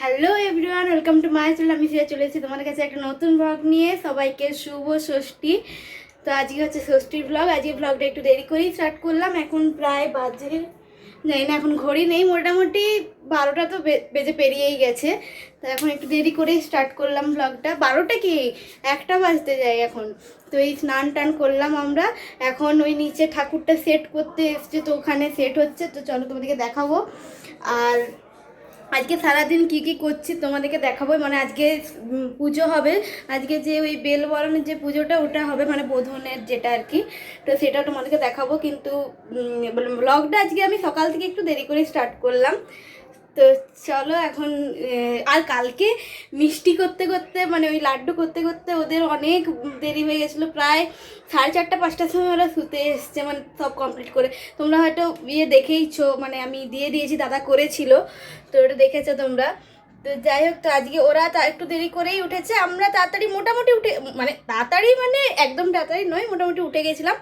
Hello everyone welcome to my channel আমি ফিরে চলে এসেছি তোমাদের কাছে একটা নতুন ব্লগ নিয়ে। সবাইকে শুভ ষষ্ঠী। তো আজকে হচ্ছে ষষ্ঠীর ব্লগ আজকে ব্লগটা একটু দেরি করেই স্টার্ট করলাম। এখন প্রায় বাজে, জানি না, এখন ঘড়ি নেই। মোটামুটি বারোটা তো বেজে পেরিয়েই গেছে। তো এখন একটু দেরি করেই স্টার্ট করলাম ব্লগটা বারোটা কি? একটা বাজতে যায় এখন। তো এই স্নান টান করলাম আমরা। এখন ওই নিচে ঠাকুরটা সেট করতে এসছে, তো ওখানে সেট হচ্ছে। তো চলো তোমাদেরকে দেখাবো। আর আজকে সারাদিন কি কি করছি তোমাদেরকে দেখাবো। মানে আজকে পুজো হবে। আজকে যে ওই বেল বরণের যে পুজোটা, ওটা হবে মানে বোধনের যেটা আর কি। তো সেটা তোমাদেরকে দেখাবো। কিন্তু ব্লগটা আজকে আমি সকাল থেকে একটু দেরি করে স্টার্ট করলাম। তো চলো এখন আর কালকে মিষ্টি করতে করতে মানে ওই লাড্ডু করতে করতে ওদের অনেক দেরি হয়ে গেছিল। প্রায় সাড়ে চারটা, পাঁচটার সময় ওরা শুতে এসছে মানে সব কমপ্লিট করে। তোমরা হয়তো ইয়ে দেখেইছো মানে আমি দিয়ে দিয়েছি, দাদা করেছিল। তো ওটা দেখেছ তোমরা। তো যাই হোক, তো আজকে ওরা তা একটু দেরি করেই উঠেছে। আমরা তাড়াতাড়ি মোটামুটি উঠে মানে তাড়াতাড়ি মানে একদম তাড়াতাড়ি নয়, মোটামুটি উঠে গেছিলাম।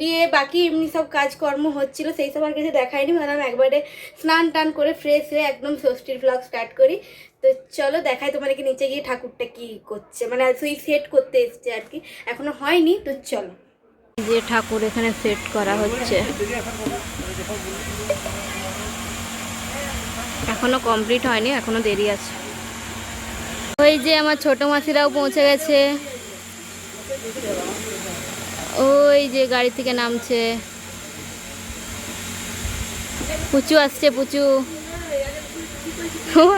দিয়ে বাকি এমনি সব কাজকর্ম হচ্ছিল, সেই সব আর কিছু দেখায়নি ভাবলাম একবারে স্নান টান করে ফ্রেশ হয়ে একদম ষষ্ঠীর ব্লগ স্টার্ট করি। তো চলো দেখাই তোমাদেরকে নিচে গিয়ে ঠাকুরটা কি করছে মানে সেই সেট করতে এসছে আর কি। এখনও হয়নি, তো চলো। যে ঠাকুর এখানে সেট করা হচ্ছে। এখনও কমপ্লিট হয়নি এখনও দেরি আছে। ওই যে আমার ছোট মাসিরাও পৌঁছে গেছে। ওই যে গাড়ি থেকে নামছে। পুচু আসছে পুচু।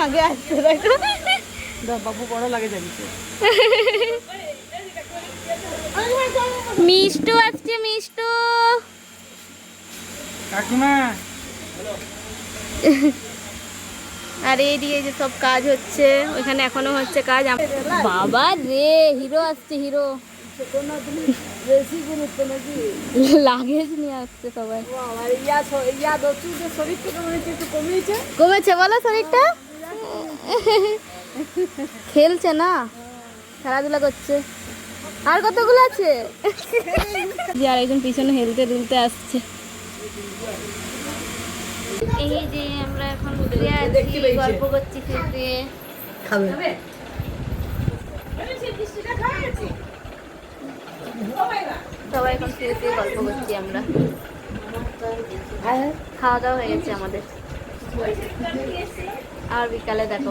আগে আসছে দেখো বাবু বড় লাগে জানিস মিষ্টু আসছে মিষ্টু। কাকিমা। আর এইদিকে যে সব কাজ হচ্ছে ওইখানে এখনও হচ্ছে কাজ। বাবা রে হিরো আসছে হিরো। কমেছে বলো শরীরটা। খেলছে না। খেলাধুলা করছে। আর কতগুলো আছে? যে আর একজন পিছনে হেলতে দুলতে আসছে। এই যে আমরা এখন ঘুরে আছি গল্প করছি খেতে। খাবে। সবাই এখন শুয়ে গল্প করছি আমরা। খাওয়া দাওয়া হয়ে গেছে আমাদের। আর বিকালে দেখো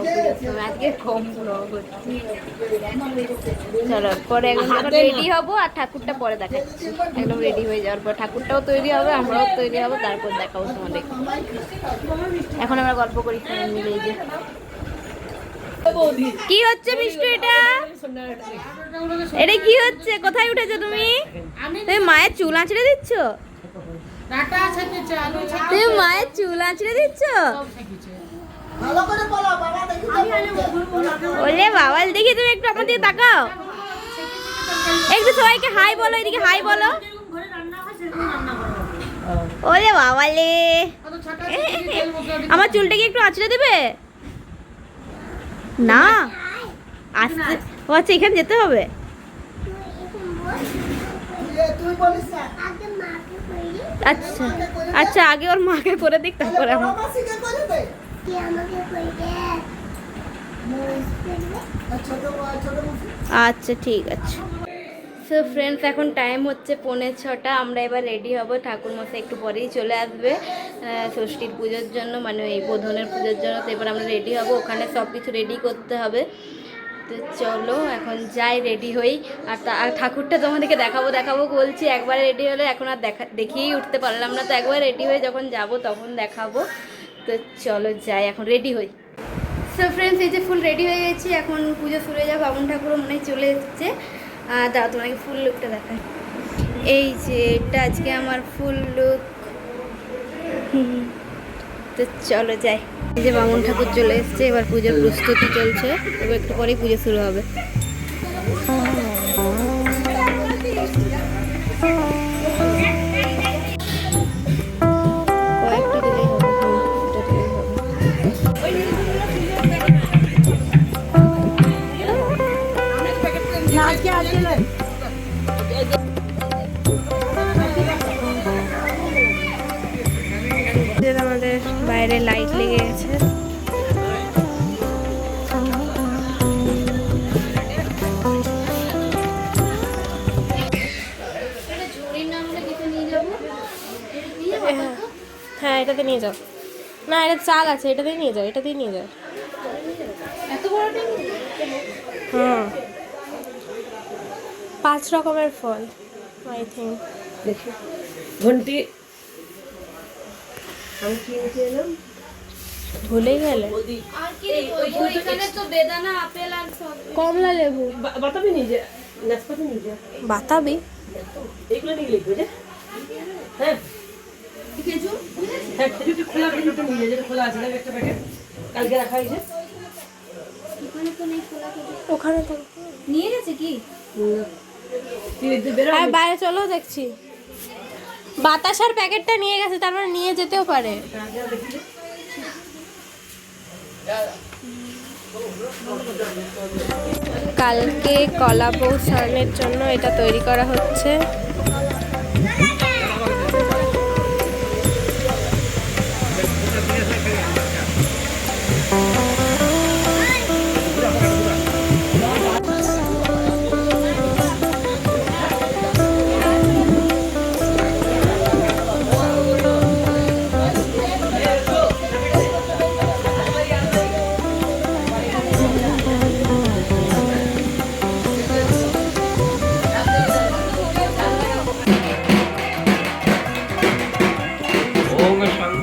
আজকে কম ব্লগ চলো পরে একদম রেডি হব আর ঠাকুরটা পরে দেখাচ্ছি। একদম রেডি হয়ে যাওয়ার পর ঠাকুরটাও তৈরি হবে আমরাও তৈরি হব তারপর দেখাবো তোমাদের। এখন আমরা গল্প করি মিলে এই যে। কি হচ্ছে মিষ্টি এটা? এটা কি হচ্ছে? কোথায় উঠেছো তুমি? তুমি মায়ের চুল আঁচড়ে দিচ্ছ? তুমি মায়ের চুল আঁচড়ে দিচ্ছ? ওলে বাবা দেখি তুমি একটু আমার দিকে তাকাও। একটু সবাইকে হাই বলো এদিকে হাই বলো। ওলে বাবালে আমার চুলটা কি একটু আঁচড়ে দেবে? না। আসতে। ও আচ্ছা এখানে যেতে হবে? তুই বলিস না। আচ্ছা আচ্ছা আগে ওর মাকে করে দিক তারপরে আমার। আচ্ছা ঠিক আছে। সো ফ্রেন্ডস এখন টাইম হচ্ছে পৌনে ছটা। আমরা এবার রেডি হব। ঠাকুরমশাই একটু পরেই চলে আসবে। ষষ্ঠীর পুজোর জন্য মানে এই বোধনের পুজোর জন্য। তো এবার আমরা রেডি হব। ওখানে সব কিছু রেডি করতে হবে। তো চলো, এখন যাই রেডি হই। আর তা- ঠাকুরটা তোমাদেরকে দেখাবো দেখাবো বলছি। একবার রেডি হলে এখন আর দেখা, দেখিয়েই উঠতে পারলাম না। তো একবার রেডি হয়ে যখন যাব, তখন দেখাবো। তো চলো যাই, এখন রেডি হই। সো ফ্রেন্ডস এই যে ফুল রেডি হয়ে গেছি, এখন পুজো শুরু হয়ে যাবে বামুন ঠাকুরও মনে হয় চলে এসছে। দাও তোমাকে ফুল লুকটা দেখায় এই যে এটা আজকে আমার ফুল লুক তো চলো যাই। এই যে বামুন ঠাকুর চলে এসছে, এবার পুজোর প্রস্তুতি চলছে, এবার একটু পরেই পুজো শুরু হবে। বাইরে লাইট লেগে গেছে। হ্যাঁ এটাতে নিয়ে যাও। না এটা চাল আছে এটাতে নিয়ে যাও এটাতেই নিয়ে যাও। হুম। পাঁচ রকমের ফল আই থিঙ্ক দেখি। ঘন্টি আমি কি নিতে এলাম ভুলে গেলে। আর কি ওইখানে তো বেদানা আপেল আর সব। কমলা লেবু। বাতাবি যা নাশপাতি যা। বাতাবি? এইগুলো নিয়ে লিখবে যে। হ্যাঁ। খেজুর? হ্যাঁ খেজুরটা খোলা খেজুরটা নিয়ে যেটা খোলা আছে একটা প্যাকেট কালকে রাখা হয়েছে। ওখানে তো নেই খোলা খেজুর। ওখানে তো নিয়ে গেছে কি? বাইরে চলো দেখছি। বাতাসার প্যাকেটটা নিয়ে গেছে, তার মানে নিয়ে যেতেও পারে। কালকে কলা স্নানের জন্য এটা তৈরি করা হচ্ছে।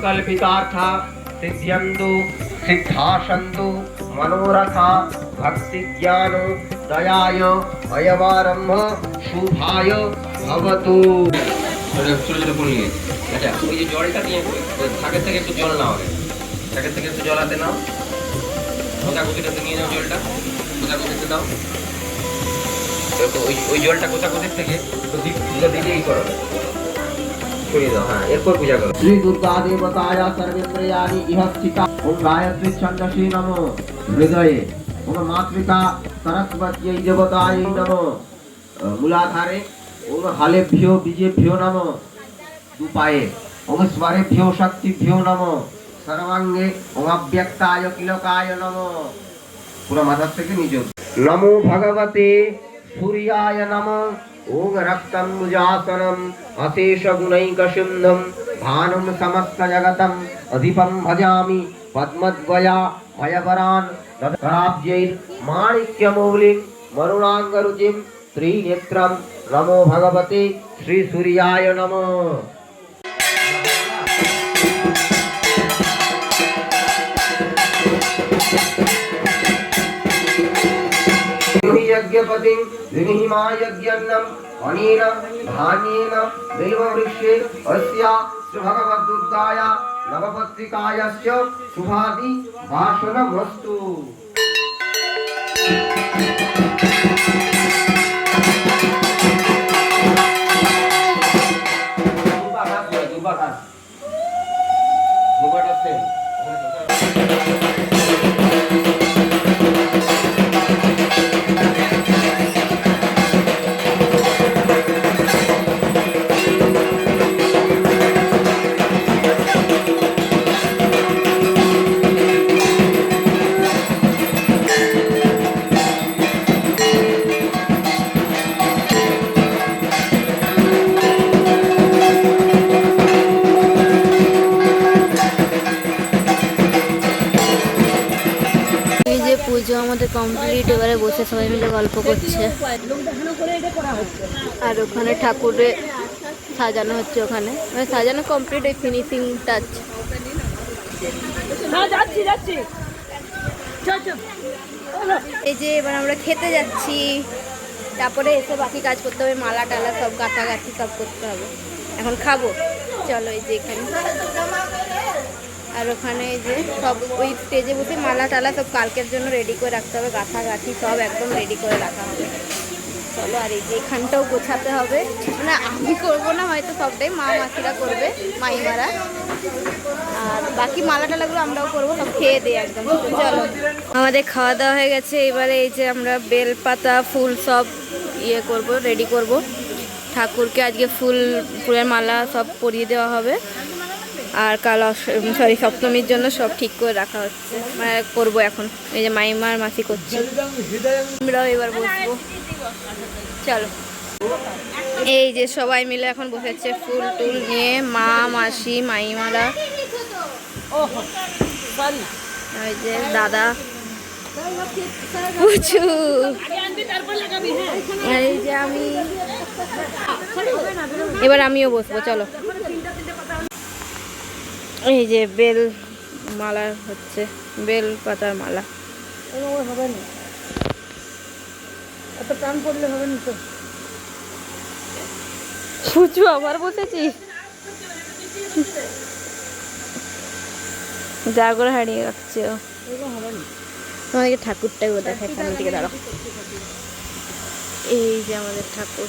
सङ्कल्पितार्था सिद्ध्यन्तु सिद्धासन्तु मनोरथा भक्तिज्ञान दयाय अयमारम्भ शुभाय भवतु ছোট ছোট করে নিয়ে আচ্ছা ওই যে জলটা নিয়ে ওই থাকের থেকে একটু জল নাও আগে থাকের থেকে একটু জল হাতে নাও কোথা কোথাতে নিয়ে নাও জলটা কোথা কোথাতে নাও এরকম ওই ওই জলটা কোথা কোথার থেকে তো দিক দুটো দিকেই করো ছড়িয়ে দাও হ্যাঁ এরপর পূজা করো শ্রী দুর্গা দেবতায়া সর্বেন্দ্রয়ানি ইহ স্থিতা ওম গায়ত্রী ছন্দসী নমো হৃদয়ে ওম মাতৃকা সরস্বত্যৈ দেবতাयै নমো মূলাধারে ওম হালেভ্যো বীজেভ্যো নমো দুপায়ে ওম স্বরেভ্যো শক্তিভ্যো নমো সর্বাঙ্গে ওম অব্যক্তায় কিলকায় নমো পুরো মাথার থেকে নিজ নমো ভগবতে সূর্যায় নমঃ ओगरक्तं मुजासनम् अशेषगुणैकसिन्धं भानुं समस्तजगतम् अधिपं भजामि पद्मद्वया मयपरान् माणिक्यमौलिं, मरुणाङ्गरुचिं त्रिनेत्रं नमो भगवते श्रीसूर्याय नमः Thank you. यज्ञपतिं विनिहिमा यज्ञन्नम् अनेन धान्येन दैववृक्षे अस्या भगवद्दुर्गाया नवपत्रिकायाश्च शुभादि भाषणमस्तु এই কমপ্লিট এবারে বসে সবাই মিলে গল্প করছে। আর ওখানে ঠাকুরে সাজানো হচ্ছে ওখানে। মানে সাজানো কমপ্লিট ওই ফিনিশিং টাচ হ্যাঁ এই যে এবার আমরা খেতে যাচ্ছি। তারপরে এসে বাকি কাজ করতে হবে মালা টালা সব গাঁথাগাঁথি সব করতে হবে। এখন খাব। চলো এই যে এখানে। আর ওখানে যে সব ওই স্টেজে বসে মালা টালা সব কালকের জন্য রেডি করে রাখতে হবে, গাঁথাগাঁথি সব একদম রেডি করে রাখা হবে। চলো, আর এই যে এখানটাও গোছাতে হবে। মানে আমি করব না, হয়তো সবটাই মা মাসিরা করবে, মাইমারা। আর বাকি মালা টালাগুলো আমরাও করব, সব খেয়ে দিই একদম। চলো। আমাদের খাওয়া দাওয়া হয়ে গেছে, এবারে এই যে আমরা বেলপাতা, ফুল সব ইয়ে করব রেডি করব। ঠাকুরকে আজকে ফুল, ফুলের মালা সব পরিয়ে দেওয়া হবে। আর কাল সরি সপ্তমীর জন্য সব ঠিক করে রাখা হচ্ছে। মানে করব এখন। এই যে মাইমার মাসি করছে। আমরাও এবার বসবো। চলো। এই যে সবাই মিলে এখন বসেছে ফুল টুল নিয়ে। মা, মাসি, মাইমারা। ওই যে দাদা। পুচু। এই যে আমি। এবার আমিও বসবো, চলো। এই যে বেল মালা হচ্ছে বেল পাতার মালা। হবে না এত টান পড়লে হবে না তো। পুচু আবার বসেছিস যা করে হারিয়ে রাখছে ও। এরকম হবে না তোমাদেরকে ঠাকুরটাকে দেখা এখান থেকে দাঁড়াও। এই যে আমাদের ঠাকুর।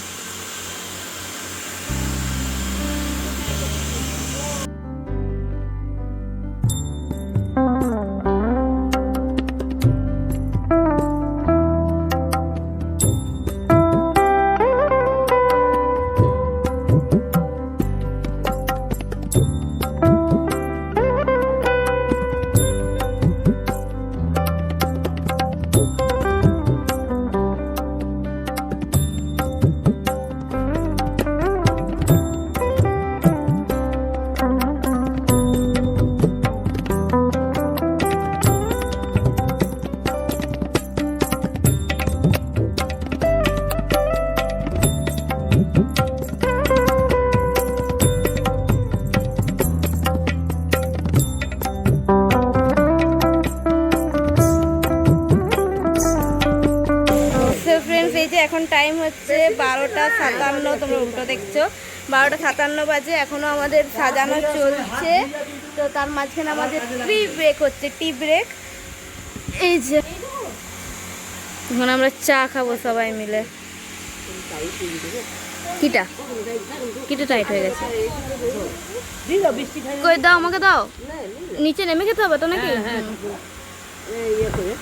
এই যে এখন টাইম হচ্ছে বারোটা সাতান্ন, তোমরা উল্টো দেখছ। বারোটা সাতান্ন বাজে, এখনও আমাদের সাজানো চলছে। তো তার মাঝখানে আমাদের টি ব্রেক হচ্ছে টি ব্রেক এই যে, এখন আমরা চা খাব সবাই মিলে। কিটা? কিটা টাইট হয়ে গেছে। কই দাও আমাকে দাও। নিচে নেমে খেতে হবে তো নাকি? ইয়ে করে।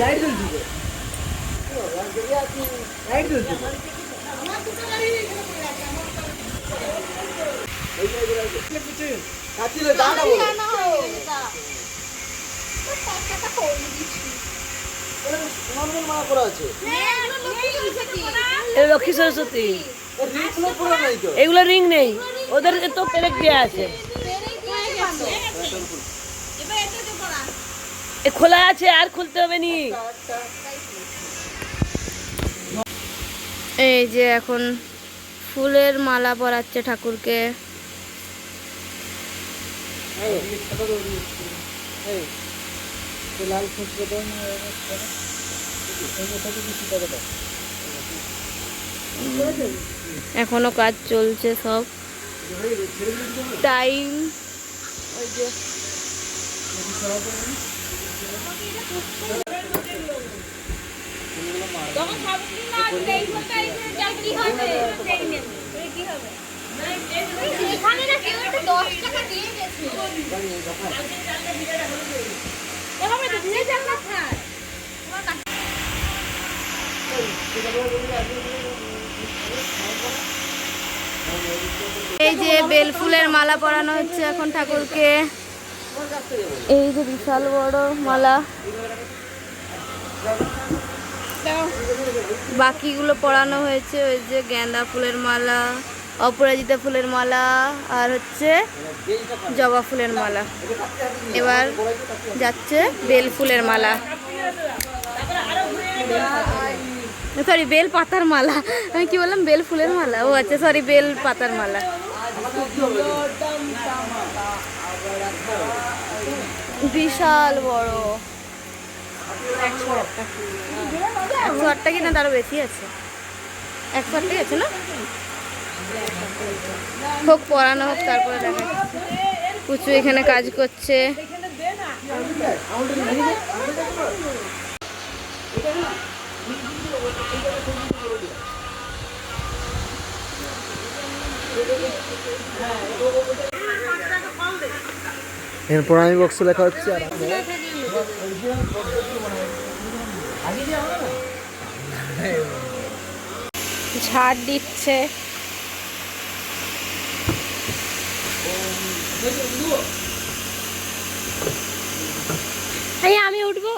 লাইট জ্বলছে লাইট জ্বলছে লক্ষ্মী সরস্বতী। এগুলো রিং নেই। ওদের তো পেরেক দেওয়া আছে। এ খোলা আছে, আর খুলতে হবে নি। এই যে এখন ফুলের মালা পরাচ্ছে ঠাকুরকে। এখনও কাজ চলছে সব। টাইম এই যে বেল ফুলের মালা পরানো হচ্ছে এখন ঠাকুরকে এই যে বিশাল বড় মালা। বাকিগুলো পরানো হয়েছে, ওই যে গেঁদা ফুলের মালা, অপরাজিতা ফুলের মালা, আর হচ্ছে জবা ফুলের মালা। এবার যাচ্ছে বেল ফুলের মালা। সরি বেল পাতার মালা। আমি কি বললাম? বেল ফুলের মালা? ও আচ্ছা সরি বেল পাতার মালা। বিশাল বড়। একশো আটটা একশো আটটা কি না তারও বেশি আছে। একশো আটটাই আছে না? হোক, পড়ানো হোক, তারপরে দেখা কুচু এখানে কাজ করছে। এর প্রণামী বক্স লেখা হচ্ছে আর ঝাড় দিচ্ছে। আমি উঠবো?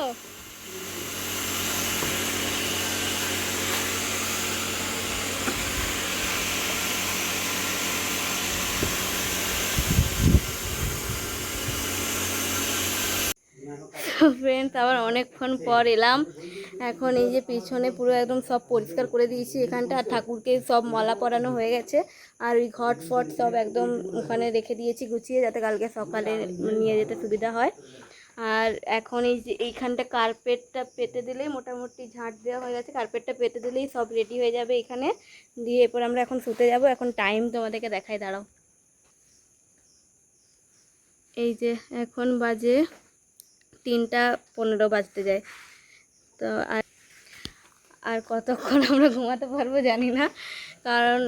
ফ্রেন্ডস আবার অনেকক্ষণ পর এলাম। এখন এই যে পিছনে পুরো একদম সব পরিষ্কার করে দিয়েছি এখানটা। আর ঠাকুরকে সব মালা পরানো হয়ে গেছে। আর ওই ঘট ফট সব একদম ওখানে রেখে দিয়েছি গুছিয়ে যাতে কালকে সকালে নিয়ে যেতে সুবিধা হয়। আর এখন এই যে এইখানটা কার্পেটটা পেতে দিলেই মোটামুটি ঝাঁট দেওয়া হয়ে গেছে। কার্পেটটা পেতে দিলেই সব রেডি হয়ে যাবে এখানে। দিয়ে এরপর আমরা এখন শুতে যাব। এখন টাইম তোমাদেরকে দেখাই দাঁড়াও। এই যে এখন বাজে তিনটা পনেরো বাজতে যায়। তো আর আর কতক্ষণ আমরা ঘুমাতে পারব জানি না। কারণ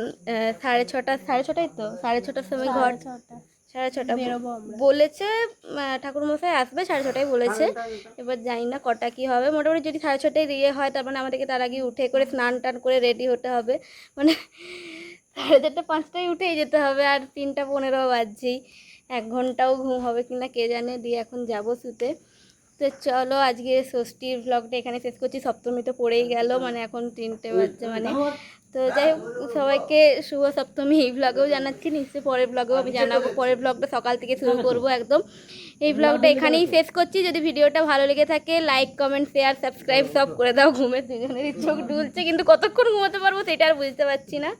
সাড়ে ছটা সাড়ে ছটাই তো? সাড়ে ছটার সময় ঘর সাড়ে ছটা বলেছে ঠাকুর মশাই আসবে সাড়ে ছটায় বলেছে। এবার জানি না কটা কি হবে। মোটামুটি যদি সাড়ে ছটায় ইয়ে হয় তার মানে আমাদেরকে তার আগে উঠে করে স্নান টান করে রেডি হতে হবে। মানে সাড়ে চারটে পাঁচটায় উঠেই যেতে হবে। আর তিনটা পনেরো বাজছেই। এক ঘন্টাও ঘুম হবে কিনা কে জানে? দিয়ে এখন যাব শুতে। তো চলো আজকে ষষ্ঠীর ব্লগটা এখানে শেষ করছি। সপ্তমী তো পড়েই গেল মানে এখন তিনটে বাজছে মানে। তো যাই হোক সবাইকে শুভ সপ্তমী। এই ব্লগেও জানাচ্ছি নিশ্চয়ই পরের ব্লগেও আমি জানাব। পরের ব্লগটা সকাল থেকে শুরু করব একদম। এই ব্লগটা এখানেই শেষ করছি। যদি ভিডিওটা ভালো লেগে থাকে লাইক কমেন্ট শেয়ার সাবস্ক্রাইব সব করে দাও। ঘুমে দুজনেরই চোখ ডুলছে কিন্তু কতক্ষণ ঘুমোতে পারব সেটা আর বুঝতে পারছি না।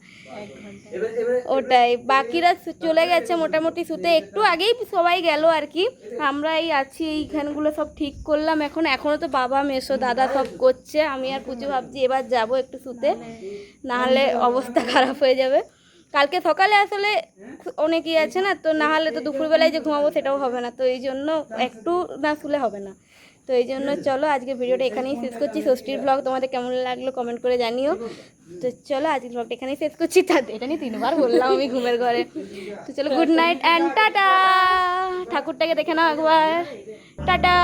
ওটাই। বাকিরা চলে গেছে মোটামুটি শুতে। একটু আগেই সবাই গেল আর কি। আমরা এই আছি এইখানগুলো সব ঠিক করলাম। এখন এখনও তো বাবা মেসো দাদা সব করছে। আমি আর পুজো ভাবছি এবার যাব একটু শুতে। নাহলে অবস্থা খারাপ হয়ে যাবে। কালকে সকালে আসলে অনেকেই আছে না, তো না হলে তো দুপুরবেলায় যে ঘুমাবো সেটাও হবে না, তো এই জন্য একটু না শুলে হবে না। তো এই জন্য চলো আজকে ভিডিওটা এখানেই শেষ করছি। ষষ্ঠীর ব্লগ তোমাদের কেমন লাগল কমেন্ট করে জানিও। তো চলো আজকের ব্লগটা এখানেই শেষ করছি। তা এটা নিয়ে তিনবার বললাম আমি ঘুমের ঘরে। তো চলো গুড নাইট অ্যান্ড টাটা ঠাকুরটাকে দেখে নাও একবার। টাটা